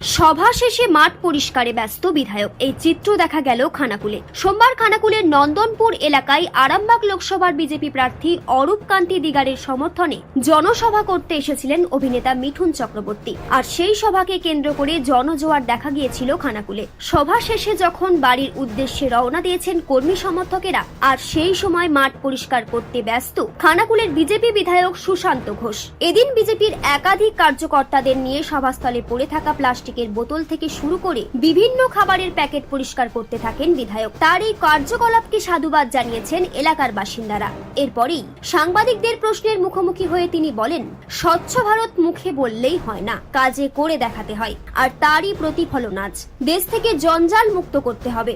সভা শেষে মাঠ পরিষ্কারে ব্যস্ত বিধায়ক। এই চিত্র দেখা গেল খানাকুলে। সোমবার খানাকুলের নন্দনপুর এলাকায় আরামবাগ লোকসভার বিজেপি প্রার্থী অরূপ কান্তি দিগারের সমর্থনে জনসভা করতে এসেছিলেন অভিনেতা মিঠুন চক্রবর্তী। আর সেই সভাকে কেন্দ্র করে জনজোয়ার দেখা গিয়েছিল খানাকুলে। সভা শেষে যখন বাড়ির উদ্দেশ্যে রওনা দিয়েছেন কর্মী সমর্থকেরা, আর সেই সময় মাঠ পরিষ্কার করতে ব্যস্ত খানাকুলের বিজেপি বিধায়ক সুশান্ত ঘোষ। এদিন বিজেপির একাধিক কার্যকর্তাদের নিয়ে সভাস্থলে পড়ে থাকা প্লাস্টিকের বোতল থেকে শুরু করে বিভিন্ন খাবারের প্যাকেট পরিষ্কার করতে থাকেন বিধায়ক। তার এই কার্যকলাপকে সাধুবাদ জানিয়েছেন এলাকার বাসিন্দারা। এরপরেই সাংবাদিকদের প্রশ্নের মুখোমুখি হয়ে তিনি বলেন, স্বচ্ছ ভারত মুখে বললেই হয় না, কাজে করে দেখাতে হয়। আর তারই প্রতিফলন আজ। দেশ থেকে জঞ্জাল মুক্ত করতে হবে।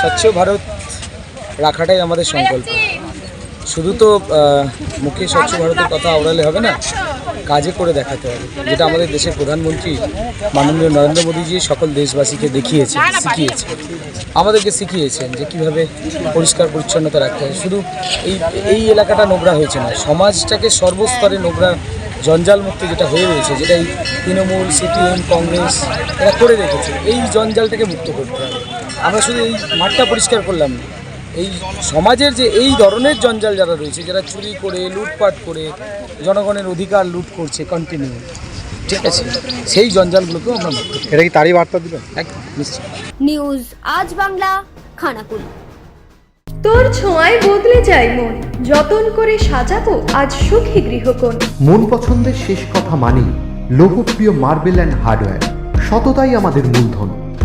স্বচ্ছ ভারত রাখাটাই আমাদের সংকল্প। শুধু তো মুখে স্বচ্ছ ভারতের কথা আওড়ালে হবে না কাজে করে দেখাতে হবে যেটা আমাদের দেশের প্রধানমন্ত্রী মাননীয় নরেন্দ্র মোদীজি সকল দেশবাসীকে দেখিয়েছে শিখিয়েছে আমাদেরকে শিখিয়েছেন যে কীভাবে পরিষ্কার পরিচ্ছন্নতা রাখতে হয়। শুধু এই এই এলাকাটা নোংরা হয়েছে না সমাজটাকে সর্বস্তরে নোংরা জঞ্জাল মুক্ত যেটা হয়ে রয়েছে যেটা এই তৃণমূল সিপিএম কংগ্রেস এরা করে রেখেছে এই জঞ্জালটাকে মুক্ত করতে হবে। আমরা শুধু এই মাঠটা পরিষ্কার করলাম না। এই সমাজের যে এই ধরনের জঞ্জাল যারা রয়েছে যারা চুরি করে লুটপাট করে জনগণের অধিকার লুট করছে কন্টিনিউ ঠিক আছে? সেই জঞ্জালগুলোকেও আমরা। এটা কি তারই বার্তা দিবেন একদম নিউজ আজ বাংলা খানাকুল। তোর ছোঁয়ায় বদলে যায় মন। যতন করে সাজাবো আজ সুখী গৃহকোণ। মন পছন্দের শেষ কথা মানি লোকপ্রিয় মার্বেল অ্যান্ড হার্ডওয়্যার। সততাই আমাদের মূলধন।